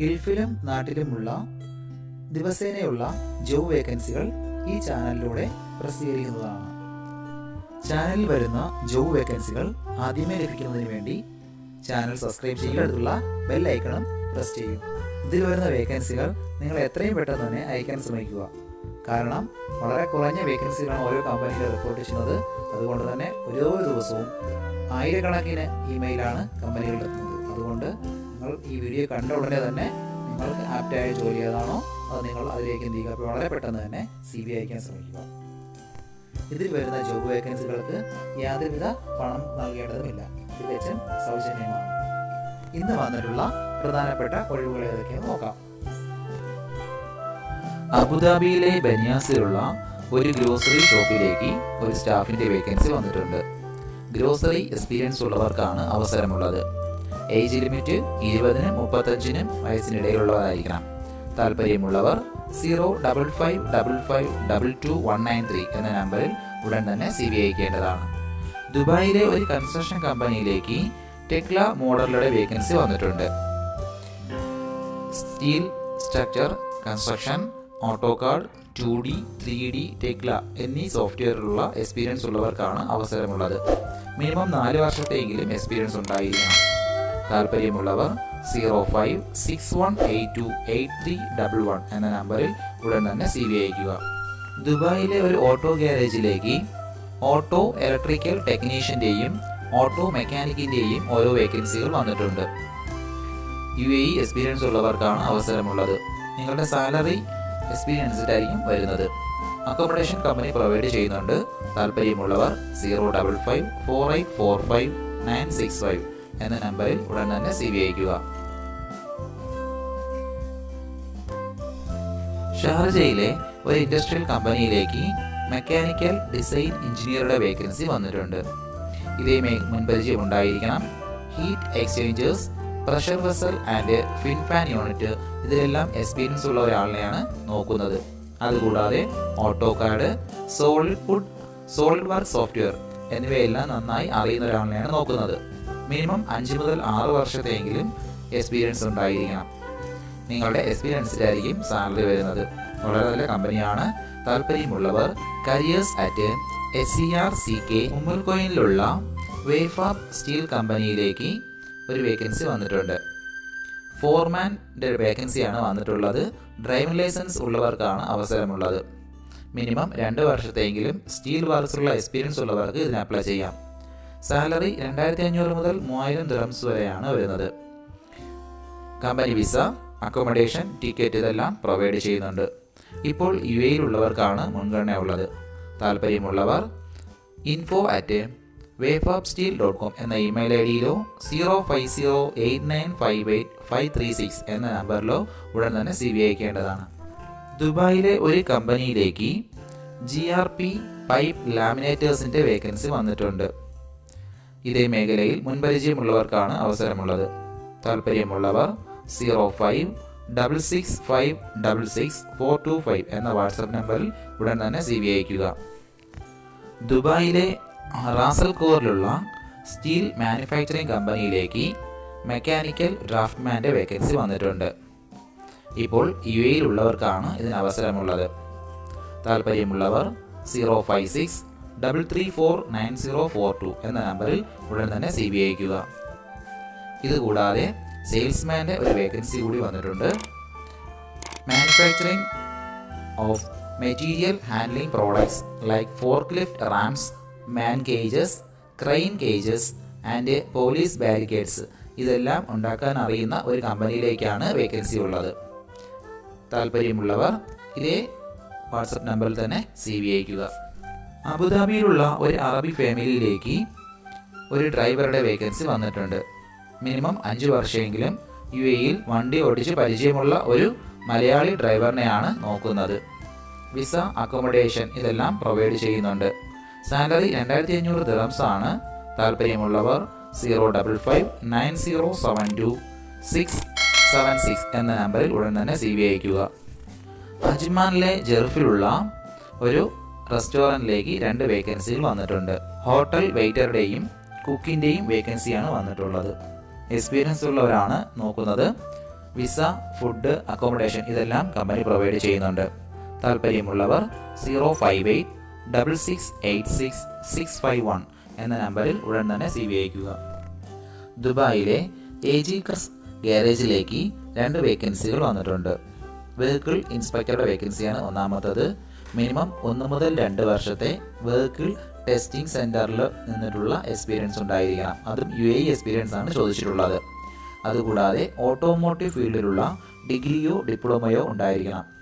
ഗൾഫിലും നാട്ടിലുമുള്ള ദിവസേനയുള്ള job വേക്കൻസികൾ ഈ ചാനലിലൂടെ പ്രസിദ്ധീകരിക്കുന്നതാണ്. ചാനലിൽ വരുന്ന ജോബ് വേക്കൻസികൾ ആദ്യമേ ലഭിക്കുന്നതിന് വേണ്ടി ചാനൽ സബ്സ്ക്രൈബ് ചെയ്യുക അടുത്തുള്ള ബെൽ ഐക്കണും പ്രസ് ചെയ്യും ഇതിൽ വരുന്ന വേക്കൻസികൾ നിങ്ങൾ എത്രയും പെട്ടെന്ന് തന്നെ അയക്കാൻ ശ്രമിക്കുക. കാരണം വളരെ കുറഞ്ഞ വേക്കൻസികളാണ് ഓരോ കമ്പനിയിൽ റിപ്പോർട്ട് ചെയ്യുന്നത് അതുകൊണ്ട് തന്നെ ഓരോ ദിവസവും ആയിരക്കണക്കിന് ഇമെയിലാണ് കമ്പനികളിൽ എത്തുന്നത്. അതുകൊണ്ട് ഈ വീഡിയോ കണ്ട ഉടനെ തന്നെ നിങ്ങൾക്ക് ആപ്റ്റായ ജോലി ഏതാണോ അത് നിങ്ങൾ അതിലേക്ക് എന്ത് ചെയ്യുക? അപ്പോൾ വളരെ പെട്ടെന്ന് തന്നെ സി ബി അയക്കാൻ ശ്രമിക്കുക. ഇതിൽ വരുന്ന ജോബ് വേക്കൻസികൾക്ക് യാതൊരുവിധ പണം നൽകേണ്ടതുമില്ല. തികച്ചും സൗജന്യമാണ്. ഇന്ന് വന്നിട്ടുള്ള പ്രധാനപ്പെട്ട ഒഴിവുകൾ ഏതൊക്കെയെന്ന് നോക്കാം. അബുദാബിയിലെ ബനിയാസിലുള്ള ഒരു ഗ്രോസറി ഷോപ്പിലേക്ക് ഒരു സ്റ്റാഫിന്റെ വേക്കൻസി വന്നിട്ടുണ്ട്. ഗ്രോസറി എക്സ്പീരിയൻസ് ഉള്ളവർക്കാണ് അവസരമുള്ളത്. ഏജ് ലിമിറ്റ് ഇരുപതിനും മുപ്പത്തഞ്ചിനും വയസ്സിനിടയിലുള്ളതായിരിക്കണം താല്പര്യമുള്ളവർ zero double five double five double two one nine three എന്ന നമ്പറിൽ ഉടൻ തന്നെ സി ബി അയക്കേണ്ടതാണ്. ദുബായിലെ ഒരു കൺസ്ട്രക്ഷൻ കമ്പനിയിലേക്ക് ടെക്ല മോഡലുടെ വേക്കൻസി വന്നിട്ടുണ്ട്. Steel structure construction AutoCAD two D three D Tekla എന്നീ സോഫ്റ്റ്വെയറിലുള്ള എക്സ്പീരിയൻസ് ഉള്ളവർക്കാണ് അവസരമുള്ളത്. മിനിമം നാല് വർഷത്തെയെങ്കിലും എക്സ്പീരിയൻസ് ഉണ്ടായിരിക്കണം. താല്പര്യമുള്ളവർ zero five six one eight two eight three double one എന്ന നമ്പറിൽ ഉടൻ തന്നെ സി വി അയക്കുക ദുബായിലെ ഒരു ഓട്ടോ ഗ്യാരേജിലേക്ക് ഓട്ടോ ഇലക്ട്രിക്കൽ ടെക്നീഷ്യന്റെയും ഓട്ടോ മെക്കാനിക്കിന്റെയും ഓരോ വേക്കൻസികൾ വന്നിട്ടുണ്ട്. യു എ ഇ എക്സ്പീരിയൻസ് ഉള്ളവർക്കാണ് അവസരമുള്ളത്. നിങ്ങളുടെ സാലറി എക്സ്പീരിയൻസിലായിരിക്കും വരുന്നത്. അക്കോമഡേഷൻ കമ്പനി പ്രൊവൈഡ് ചെയ്യുന്നുണ്ട്. താല്പര്യമുള്ളവർ zero double five four eight four five nine six five എന്ന നമ്പറിൽ ഉടൻ തന്നെ സി വി. അയക്കുക ഷാർജയിലെ ഒരു ഇൻഡസ്ട്രിയൽ കമ്പനിയിലേക്ക് മെക്കാനിക്കൽ ഡിസൈൻ എഞ്ചിനീയറുടെ വേക്കൻസി വന്നിട്ടുണ്ട്. ഇതേ മുൻപരിചയം ഉണ്ടായിരിക്കണം. Heat exchangers pressure vessel and fin fan unit ഇതിലെല്ലാം എക്സ്പീരിയൻസ് ഉള്ള ഒരാളിനെയാണ് നോക്കുന്നത്. അതുകൂടാതെ AutoCAD solid food SolidWorks software എന്നിവയെല്ലാം നന്നായി അറിയുന്ന ഒരാളിനെയാണ് നോക്കുന്നത്. മിനിമം അഞ്ച് മുതൽ ആറ് വർഷത്തെങ്കിലും എക്സ്പീരിയൻസ് ഉണ്ടായിരിക്കണം. നിങ്ങളുടെ എക്സ്പീരിയൻസിലായിരിക്കും സാലറി വരുന്നത്. വളരെ നല്ല കമ്പനിയാണ് താല്പര്യമുള്ളവർ careers at S C R C K ഉമ്മൽകോയിലുള്ള Wayfab steel കമ്പനിയിലേക്ക് ഒരു വേക്കൻസി വന്നിട്ടുണ്ട്. ഫോർമാന്റെ ഒരു വേക്കൻസിയാണ് വന്നിട്ടുള്ളത്. ഡ്രൈവിംഗ് ലൈസൻസ് ഉള്ളവർക്കാണ് അവസരമുള്ളത്. മിനിമം രണ്ട് വർഷത്തെങ്കിലും സ്റ്റീൽ വർക്ക്സുള്ള എക്സ്പീരിയൻസ് ഉള്ളവർക്ക് ഇതിന് അപ്ലൈ ചെയ്യാം. സാലറി രണ്ടായിരത്തി അഞ്ഞൂറ് മുതൽ മൂവായിരം ദിറംസ് വരെയാണ് വരുന്നത്. കമ്പനി വിസ അക്കോമഡേഷൻ ടിക്കറ്റ് ഇതെല്ലാം പ്രൊവൈഡ് ചെയ്യുന്നുണ്ട്. ഇപ്പോൾ യു എയിലുള്ളവർക്കാണ് മുൻഗണന ഉള്ളത്. താല്പര്യമുള്ളവർ info at Wayfab steel dot com എന്ന email I ഡിയിലോ zero five zero eight nine five eight five three six എന്ന നമ്പറിലോ ഉടൻ തന്നെ സി വി അയക്കേണ്ടതാണ്. ദുബായിലെ ഒരു കമ്പനിയിലേക്ക് ജി ആർ പി പൈപ്പ് ലാമിനേറ്റേഴ്സിന്റെ വേക്കൻസി വന്നിട്ടുണ്ട്. ഇതേ മേഖലയിൽ മുൻപരിചയമുള്ളവർക്കാണ് അവസരമുള്ളത്. താല്പര്യമുള്ളവർ zero five double six five double six four two five എന്ന വാട്സപ്പ് നമ്പറിൽ ഉടൻ തന്നെ സി വി അയക്കുക ദുബായിലെ റാസൽ കോറിലുള്ള സ്റ്റീൽ മാനുഫാക്ചറിംഗ് കമ്പനിയിലേക്ക് മെക്കാനിക്കൽ ഡ്രാഫ്റ്റ്മാന്റെ വേക്കൻസി വന്നിട്ടുണ്ട്. ഇപ്പോൾ യു എയിലുള്ളവർക്കാണ് ഇതിന് അവസരമുള്ളത്. താല്പര്യമുള്ളവർ zero five six double three four nine zero four two എന്ന നമ്പറിൽ ഉടൻ തന്നെ സി ബി അയക്കുക ഇതുകൂടാതെ സെയിൽസ്മാന്റെ ഒരു വേക്കൻസി കൂടി വന്നിട്ടുണ്ട്. Manufacturing of material handling products like forklift rams man cages crane cages and police barricades ഇതെല്ലാം ഉണ്ടാക്കാൻ അറിയുന്ന ഒരു കമ്പനിയിലേക്കാണ് വേക്കൻസി ഉള്ളത്. താല്പര്യമുള്ളവർ ഇതേ വാട്സപ്പ് നമ്പറിൽ തന്നെ സി വി അയക്കുക അബുദാബിയിലുള്ള ഒരു അറബി ഫാമിലിയിലേക്ക് ഒരു ഡ്രൈവറുടെ വേക്കൻസി വന്നിട്ടുണ്ട്. മിനിമം അഞ്ച് വർഷമെങ്കിലും യു എയിൽ വണ്ടി ഓടിച്ച് പരിചയമുള്ള ഒരു മലയാളി ഡ്രൈവറിനെയാണ് നോക്കുന്നത്. വിസ അക്കോമഡേഷൻ ഇതെല്ലാം പ്രൊവൈഡ് ചെയ്യുന്നുണ്ട്. സാലറി രണ്ടായിരത്തി അഞ്ഞൂറ് ദിറംസ് ആണ് താല്പര്യമുള്ളവർ zero double five nine zero seven two six seven six എന്ന നമ്പറിൽ ഉടൻ തന്നെ സി വി അയക്കുക അജ്മാനിലെ ജെർഫിലുള്ള ഒരു റെസ്റ്റോറന്റിലേക്ക് രണ്ട് വേക്കൻസികൾ വന്നിട്ടുണ്ട്. ഹോട്ടൽ വെയിറ്ററുടെയും കുക്കിന്റെയും വേക്കൻസിയാണ് വന്നിട്ടുള്ളത്. എക്സ്പീരിയൻസ് ഉള്ളവരാണ് നോക്കുന്നത്. വിസ ഫുഡ് അക്കോമഡേഷൻ ഇതെല്ലാം കമ്പനി പ്രൊവൈഡ് ചെയ്യുന്നുണ്ട്. താല്പര്യമുള്ളവർ zero five eight double six eight six six five one എന്ന നമ്പറിൽ ഉടൻ തന്നെ സി വി അയക്കുക ദുബായിലെ എ ജി ക്രസ് ഗ്യാരേജിലേക്ക് രണ്ട് വേക്കൻസികൾ വന്നിട്ടുണ്ട്. വെഹിക്കിൾ ഇൻസ്പെക്ടറുടെ വേക്കൻസിയാണ് ഒന്നാമത്തത്. മിനിമം ഒന്ന് മുതൽ രണ്ട് വർഷത്തെ വെഹിക്കിൾ ടെസ്റ്റിംഗ് സെന്ററിൽ നിന്നിട്ടുള്ള എക്സ്പീരിയൻസ് ഉണ്ടായിരിക്കണം. അതും യു എ എക്സ്പീരിയൻസ് ആണ് ചോദിച്ചിട്ടുള്ളത്. അതുകൂടാതെ ഓട്ടോമോട്ടീവ് ഫീൽഡിലുള്ള ഡിഗ്രിയോ ഡിപ്ലോമയോ ഉണ്ടായിരിക്കണം.